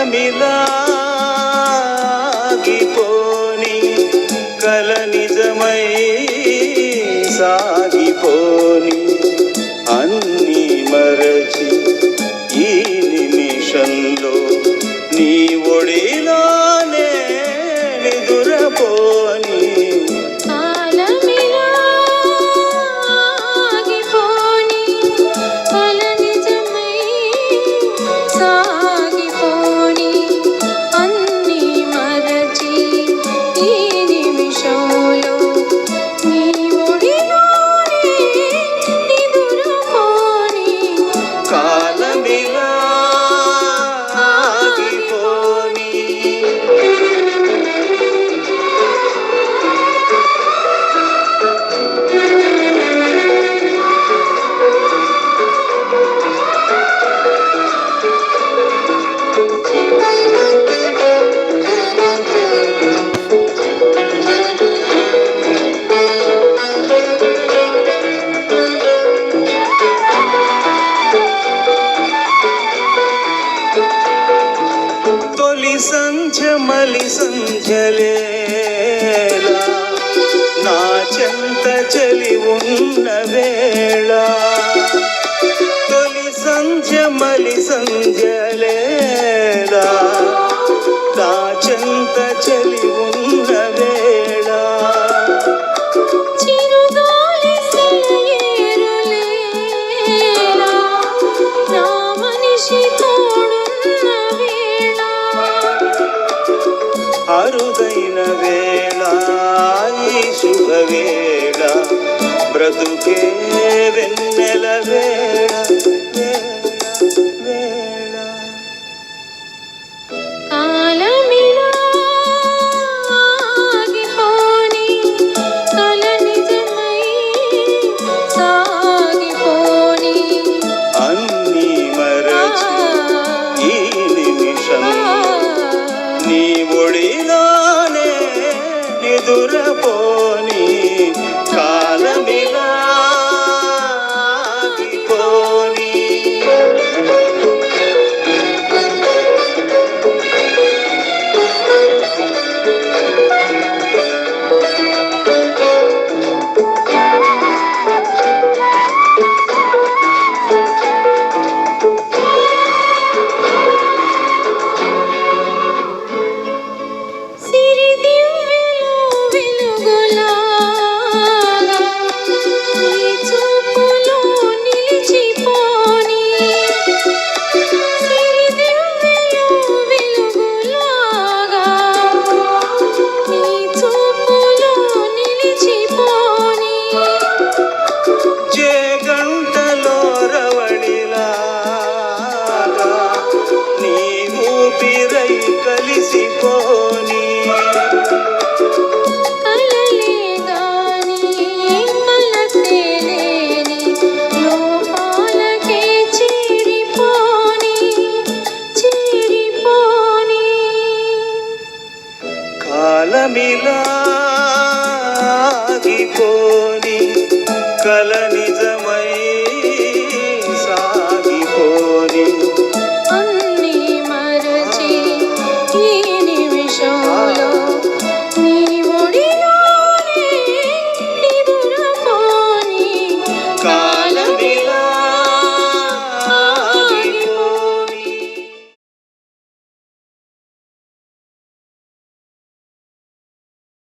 అందమిలాగిపోని కల నిజమై సాగిపోని. సంచలేలా. నా చెంత చలి ఉన్న వేళ. తొలి సంజ మలి చెంత చలి అరుదైన వేళ ఈ శుభవేళ. బ్రతుకే వెన్నెల వేళ వేళ వేళ. వీరై కలిసిపోని. కాలమిలాగిపోని కల నిజం